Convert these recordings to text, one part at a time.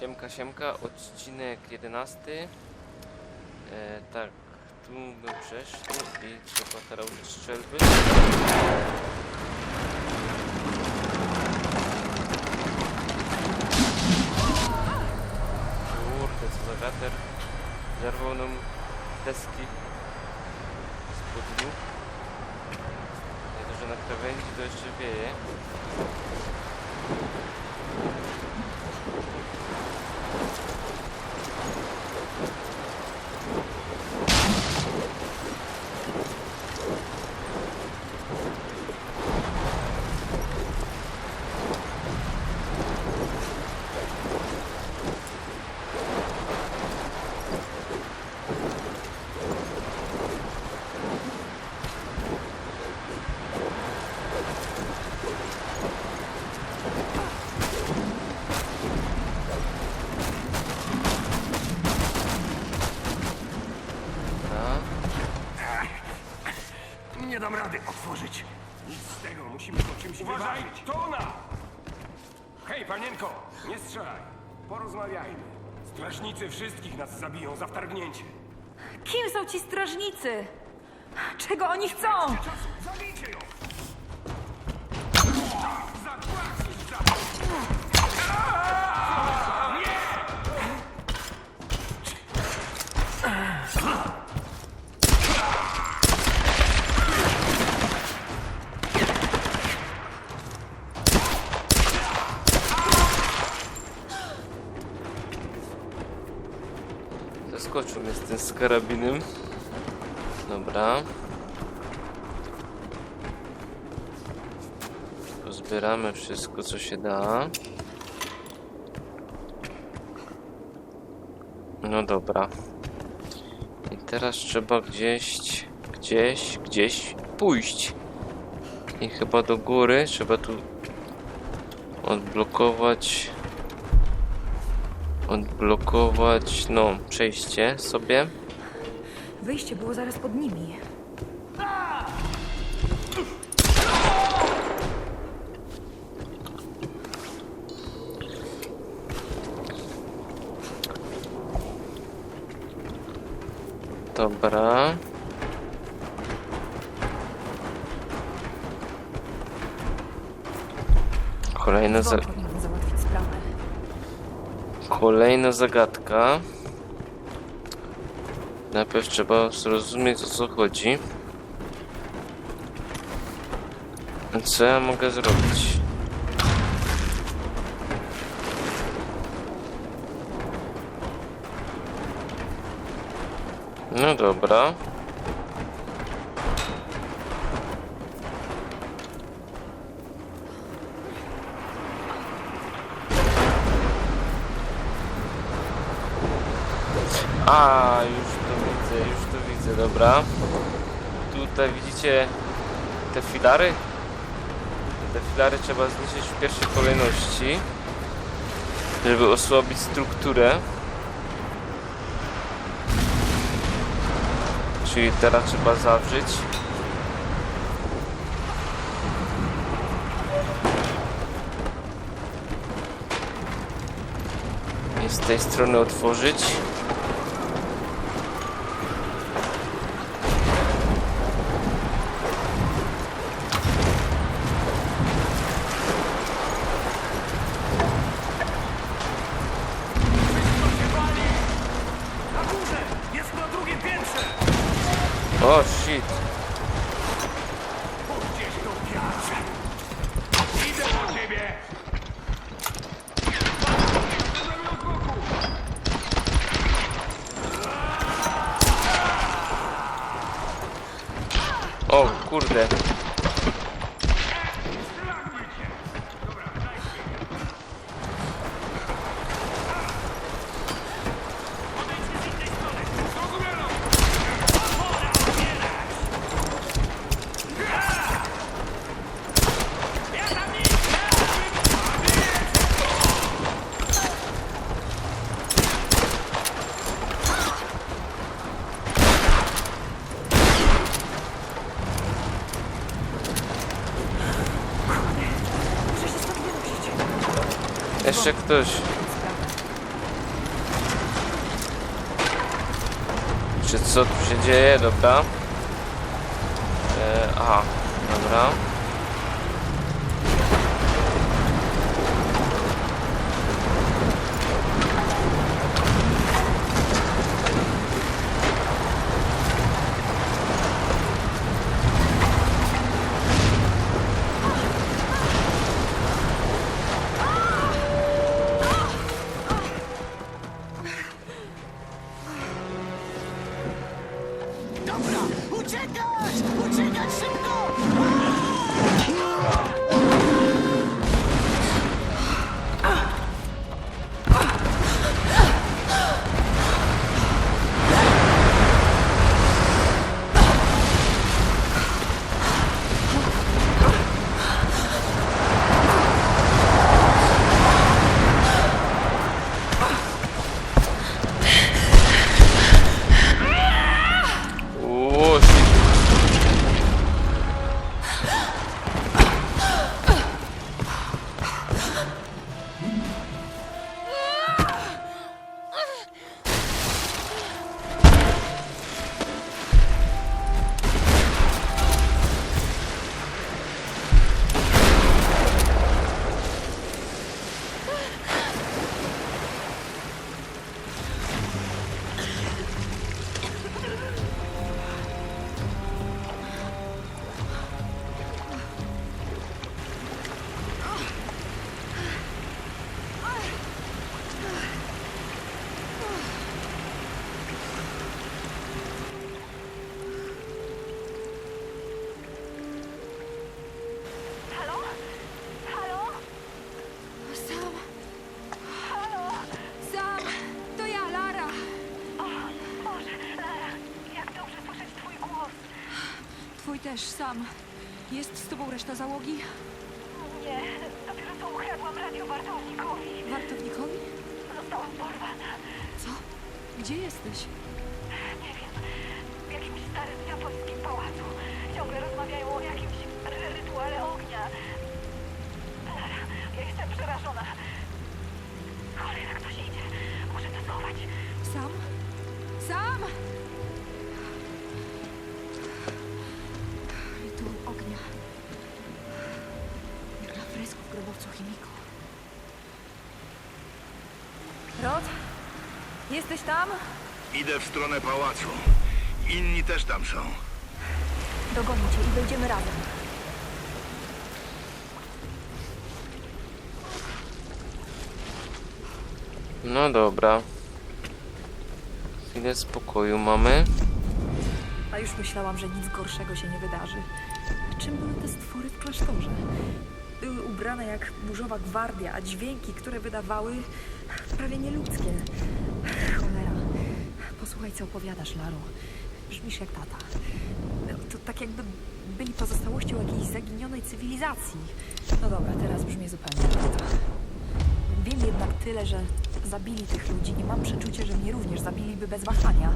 Siemka, siemka, odcinek 11. E, tak, tu my przeszli i trzeba teraz użyć strzelby. Kurde, co za wiatr. Zerwał nam deski spod nóg. Nie to, że na krawędzi to jeszcze wieje. Dobra. Nie dam rady otworzyć. Nic z tego, musimy to czymś Uważaj, wyważyć. to ona! Hej, panienko, nie strzelaj. Porozmawiajmy. Strażnicy wszystkich nas zabiją za wtargnięcie. Kim są ci strażnicy? Czego oni chcą? Zabijcie ją! Zaskoczył mnie z tym z karabinem. Dobra. Pozbieramy wszystko, co się da. No dobra. I teraz trzeba gdzieś, gdzieś, gdzieś pójść. I chyba do góry trzeba tu odblokować odblokować, no, przejście sobie. Wyjście było zaraz pod nimi. Dobra. Kolejna, za kolejna zagadka. Najpierw trzeba zrozumieć o co chodzi. Co ja mogę zrobić? No dobra. A, już to widzę, już to widzę, dobra. Tutaj widzicie te filary? Te filary trzeba zniszczyć w pierwszej kolejności, żeby osłabić strukturę. Czyli teraz trzeba zawrzeć. I z tej strony otworzyć. O, shit. Jeszcze ktoś. Czy co tu się dzieje, dobra? E, aha, dobra. Też, Sam. Jest z tobą reszta załogi? Nie, dopiero co ukradłam radio wartownikowi. Wartownikowi? Zostałam porwana. Co? Gdzie jesteś? Nie wiem, w jakimś starym japońskim pałacu. Ciągle rozmawiają o jakimś ry- rytuale ognia. Lara, ja jestem przerażona. Cholera, ktoś idzie. Muszę to schować. Sam? Sam? Chemiku. Rod? Jesteś tam? Idę w stronę pałacu. Inni też tam są. Dogonię cię i wejdziemy razem. No dobra. Chwilę spokoju mamy. A już myślałam, że nic gorszego się nie wydarzy. Czym były te stwory w klasztorze? Były ubrane jak burzowa gwardia, a dźwięki, które wydawały, prawie nieludzkie. Cholera. Posłuchaj, co opowiadasz, Laro. Brzmisz jak tata. No, To tak jakby byli pozostałością jakiejś zaginionej cywilizacji. No dobra, teraz brzmi zupełnie tata. Wiem jednak tyle, że zabili tych ludzi i mam przeczucie, że mnie również zabiliby bez wahania.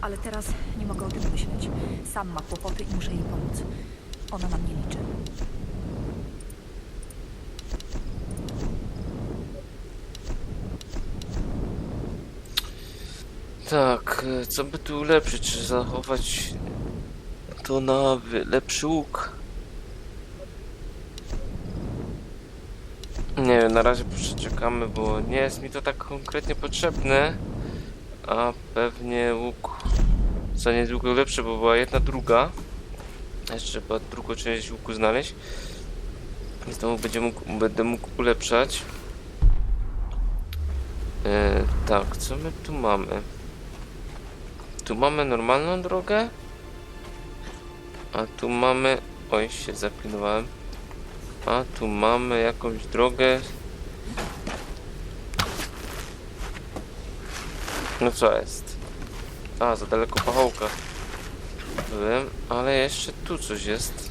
Ale teraz nie mogę o tym myśleć. Sam ma kłopoty i muszę jej pomóc. Ona na mnie liczy. Tak, e, co by tu ulepszyć? Czy zachować to na lepszy łuk? Nie wiem, na razie przeczekamy, bo nie jest mi to tak konkretnie potrzebne. A pewnie łuk za niedługo lepszy, bo była jedna druga. Jeszcze trzeba drugą część łuku znaleźć. I znowu będzie mógł, będę mógł ulepszać. E, tak, co my tu mamy? Tu mamy normalną drogę. A tu mamy... Oj, się zaklinowałem. A tu mamy jakąś drogę. No co jest? A, za daleko pachołka. Byłem, ale jeszcze tu coś jest.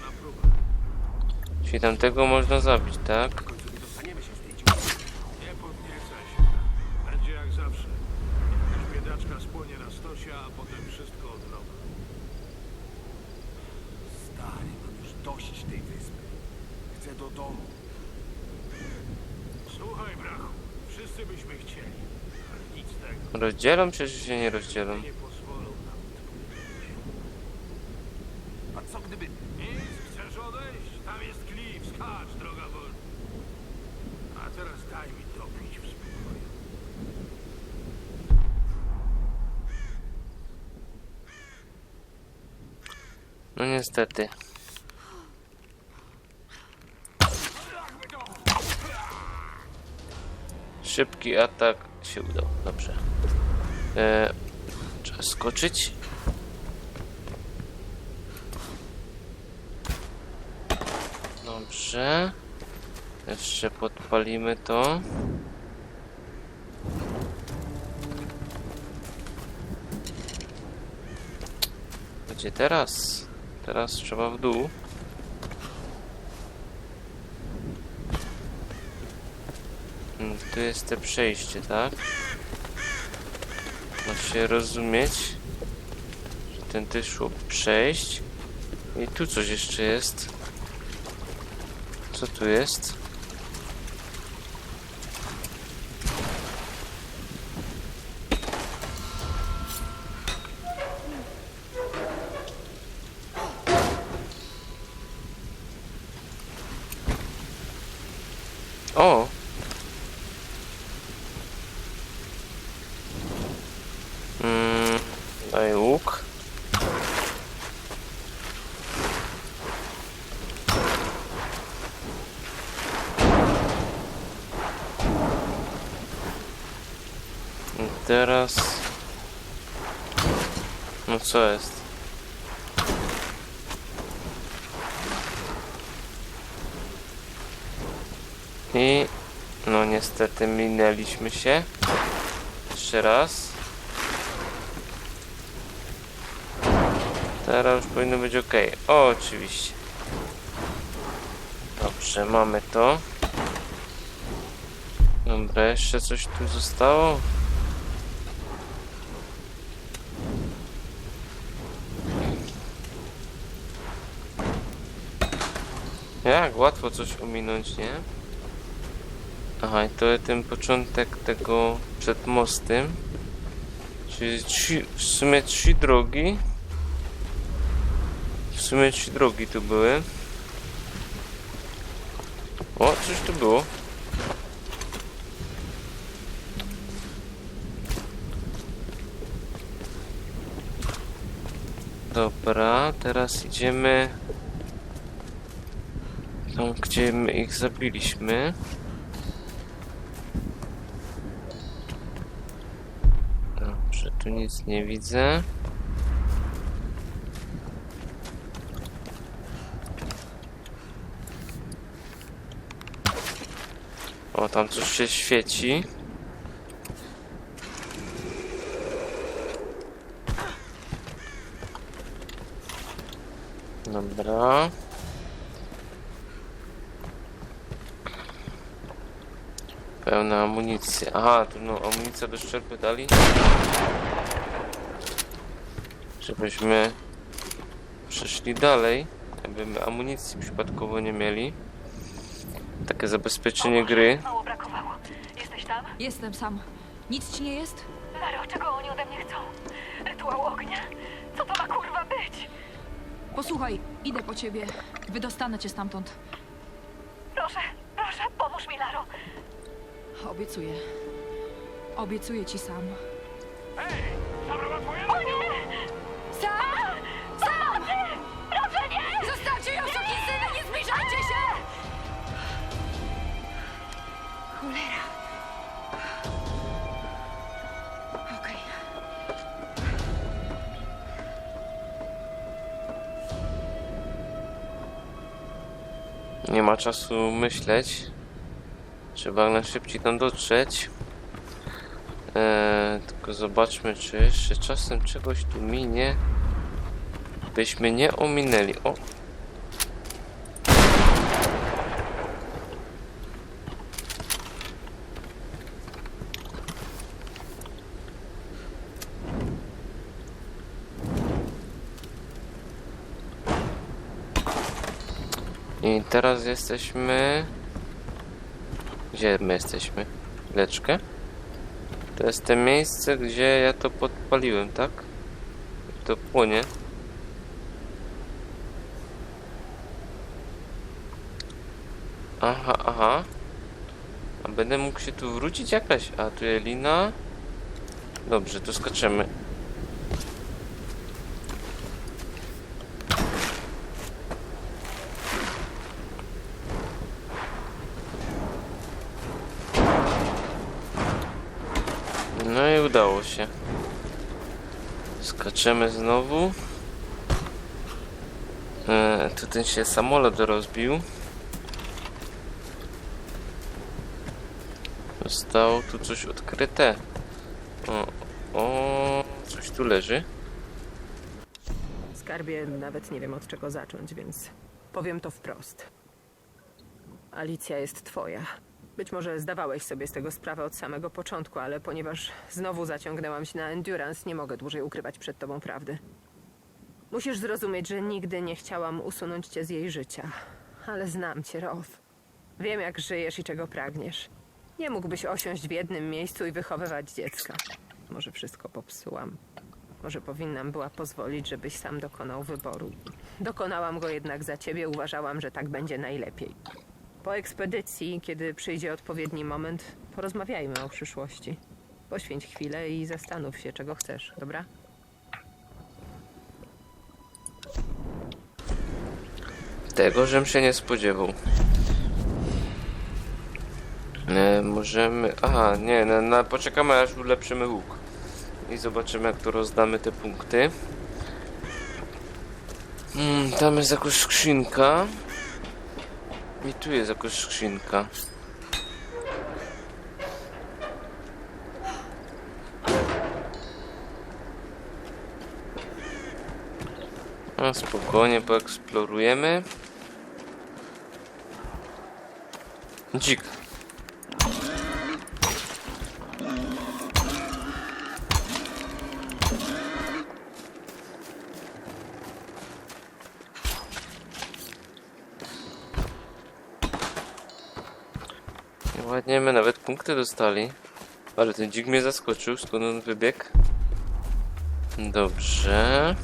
Na próbę. Czyli tamtego można zabić, tak? Biedaczka spłonie na stosie, a potem wszystko od nowa. Stary, mam już dość tej wyspy. Chcę do domu. Słuchaj, brachu. Wszyscy byśmy chcieli. Ale nic z tego. Rozdzielą? Przecież się nie rozdzielą. Nie nam odpłynąć. A co gdyby... Nic, chcesz odejść? Tam jest klif, skacz, droga wolna. A teraz daj mi dopić w spokoju. No niestety. Szybki atak się udał. Dobrze. E, trzeba skoczyć. Dobrze. Jeszcze podpalimy to. Gdzie teraz? Teraz trzeba w dół. Mm, Tu jest te przejście, tak? Ma się rozumieć, że ten też szło przejść. I tu coś jeszcze jest. Co tu jest? O! Mm, daj łuk. I teraz... No co jest? I no niestety minęliśmy się. Jeszcze raz. Teraz już powinno być ok. O, oczywiście. Dobrze, mamy to. Dobra, jeszcze coś tu zostało. Jak łatwo coś ominąć, nie? Aha, i to ten początek tego przed mostem. Czyli trzy, w sumie trzy drogi. W sumie trzy drogi tu były. O, coś tu było. Dobra, teraz idziemy tam, gdzie my ich zabiliśmy. Dobrze, tu nic nie widzę. O, tam coś się świeci. Dobra. Pełna amunicja. Aha, tu no amunicja do szczerby dali. Żebyśmy przeszli dalej. Jakby my amunicji przypadkowo nie mieli. Takie zabezpieczenie gry. Mało brakowało. Jesteś tam? Jestem sam. Nic ci nie jest? Laro, czego oni ode mnie chcą? Rytuał ognia? Co to ma kurwa być? Posłuchaj, idę po ciebie. Wydostanę cię stamtąd. Proszę, proszę, pomóż mi, Laro. Obiecuję. Obiecuję ci sam. Hej! Zabrała twoje... O nie! Sam! Sam! Proszę nie! Zostawcie ją, syny! Nie zbliżajcie się! Cholera. Nie ma czasu myśleć. Trzeba najszybciej tam dotrzeć. Eee, tylko zobaczmy, czy jeszcze czasem czegoś tu minie. Byśmy nie ominęli. O! I teraz jesteśmy... Gdzie my jesteśmy? Leczkę? To jest to miejsce, gdzie ja to podpaliłem, tak? To płonie. Aha, aha. A będę mógł się tu wrócić jakaś? A tu jest lina. Dobrze, to skaczemy. No i udało się. Skaczemy znowu. E, tu ten się samolot rozbił. Zostało tu coś odkryte. O, o, coś tu leży. Skarbie, nawet nie wiem od czego zacząć, więc powiem to wprost. Alicja jest twoja. Być może zdawałeś sobie z tego sprawę od samego początku, ale ponieważ znowu zaciągnęłam się na Endurance, nie mogę dłużej ukrywać przed tobą prawdy. Musisz zrozumieć, że nigdy nie chciałam usunąć cię z jej życia. Ale znam cię, Roth. Wiem, jak żyjesz i czego pragniesz. Nie mógłbyś osiąść w jednym miejscu i wychowywać dziecka. Może wszystko popsułam. Może powinnam była pozwolić, żebyś sam dokonał wyboru. Dokonałam go jednak za ciebie, uważałam, że tak będzie najlepiej. Po ekspedycji, kiedy przyjdzie odpowiedni moment, porozmawiajmy o przyszłości. Poświęć chwilę i zastanów się, czego chcesz, dobra? Tego, żem się nie spodziewał. E, możemy... Aha, nie, na, na, poczekamy aż ulepszymy łuk. I zobaczymy jak to rozdamy te punkty. Mm, tam jest jakaś skrzynka. I tu jest jakaś skrzynka. A spokojnie poeksplorujemy. Dzik. I Ładnie my nawet punkty dostali. Ale ten dzik mnie zaskoczył, skąd on wybiegł. Dobrze.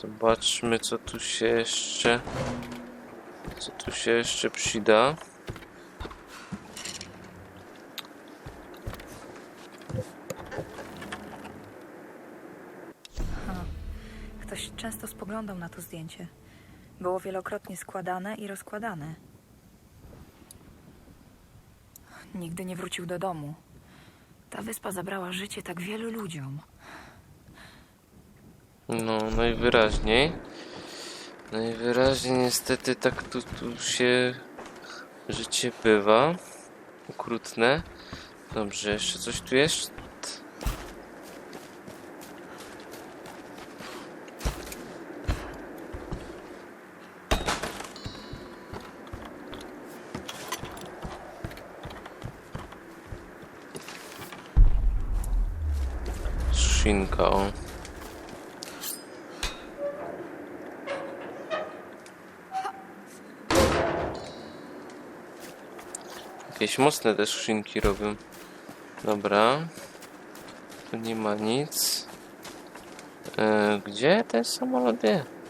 Zobaczmy co tu się jeszcze co tu się jeszcze przyda. Ktoś często spoglądał na to zdjęcie. Było wielokrotnie składane i rozkładane. Nigdy nie wrócił do domu. Ta wyspa zabrała życie tak wielu ludziom. No, najwyraźniej. Najwyraźniej niestety tak tu, tu się życie bywa. Okrutne. Dobrze, jeszcze coś tu jest? Szynka, o. Jakieś mocne te skrzynki robią. Dobra. Tu nie ma nic. E, gdzie ten samolot?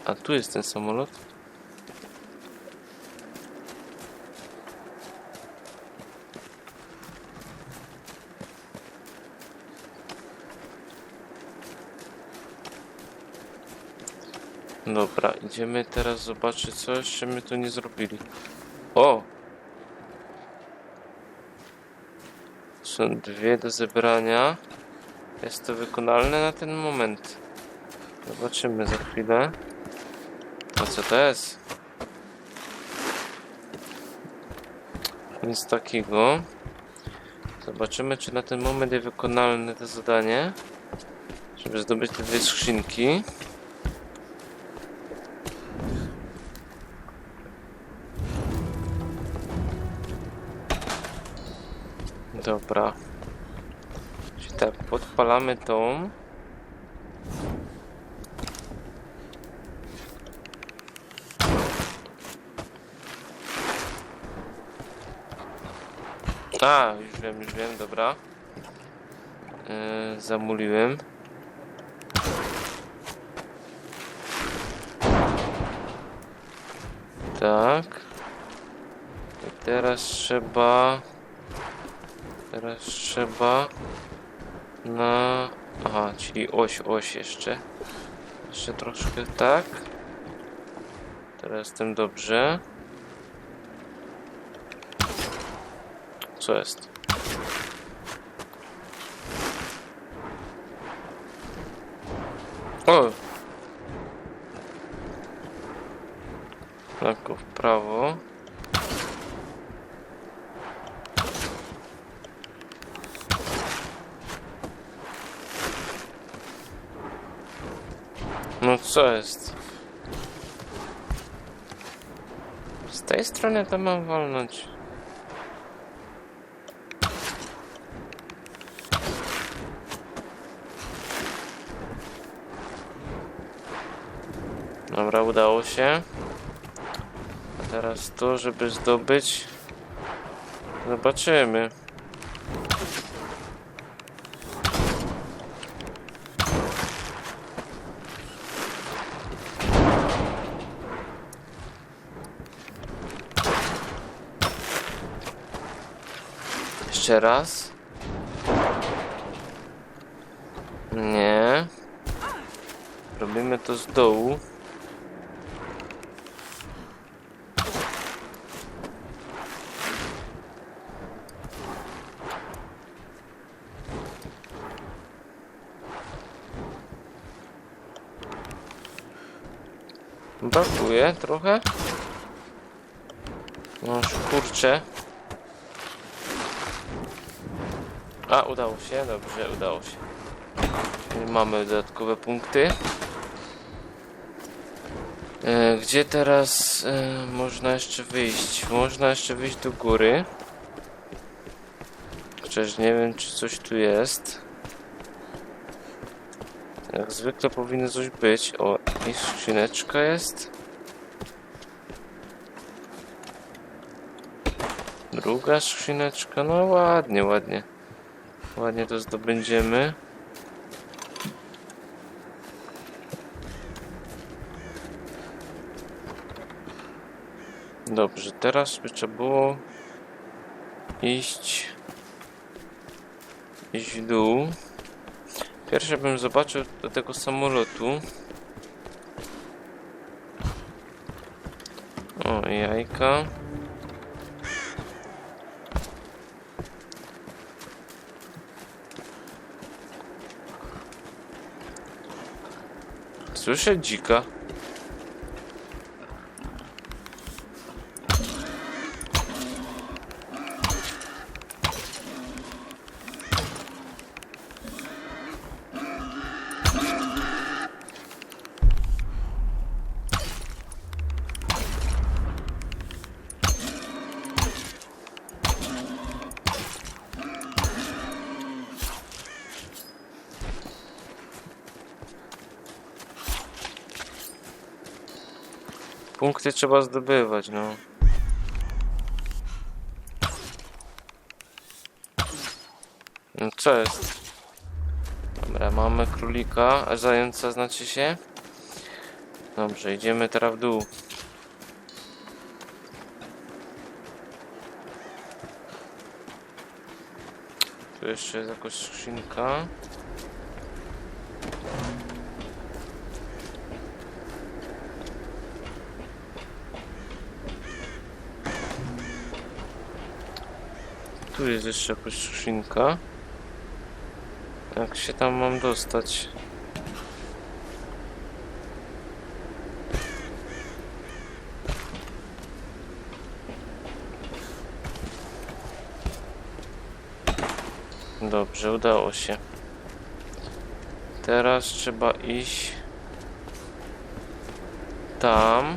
A tu jest ten samolot. Dobra, idziemy teraz zobaczyć co jeszcze my tu nie zrobili. O! Są dwie do zebrania. Jest to wykonalne na ten moment. Zobaczymy za chwilę. A co to jest? Nic takiego. Zobaczymy, czy na ten moment jest wykonalne to zadanie. Żeby zdobyć te dwie skrzynki. Dobra. Czyli tak, podpalamy tą. A, już wiem, już wiem, dobra. Yy, zamuliłem. Tak. I teraz trzeba... Teraz trzeba... Na... Aha, czyli oś, oś jeszcze. Jeszcze troszkę tak. Teraz jestem dobrze. Co jest? O! Lekko w prawo. No co jest? Z tej strony to mam walnąć. Dobra, udało się. A teraz to, żeby zdobyć. Zobaczymy. Jeszcze raz. Nie. Robimy to z dołu. Brakuje trochę. No kurczę. A, udało się, dobrze, udało się. Mamy dodatkowe punkty. E, gdzie teraz e, można jeszcze wyjść? Można jeszcze wyjść do góry. Chociaż nie wiem, czy coś tu jest. Jak zwykle powinno coś być. O, i skrzyneczka jest. Druga skrzyneczka, no ładnie, ładnie. Ładnie to zdobędziemy. Dobrze, teraz by trzeba było iść iść w dół. Pierwsze bym zobaczył do tego samolotu. O, jajka. Słyszę dzika. Punkty trzeba zdobywać, no. No co jest? Dobra, mamy królika, zająca znaczy się? Dobrze, idziemy teraz w dół. Tu jeszcze jest jakaś skrzynka. tu jest jeszcze jakaś skrzynka. Jak się tam mam dostać? Dobrze, udało się. Teraz trzeba iść tam.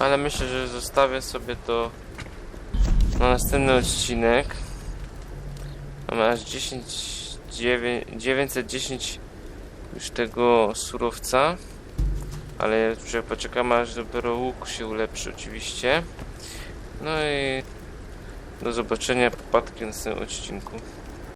Ale myślę, że zostawię sobie to na następny odcinek. Mamy aż 10, 9, 910 już tego surowca. Ale poczekamy aż dopiero łuk się ulepszy oczywiście. No i do zobaczenia popadki w następnym odcinku.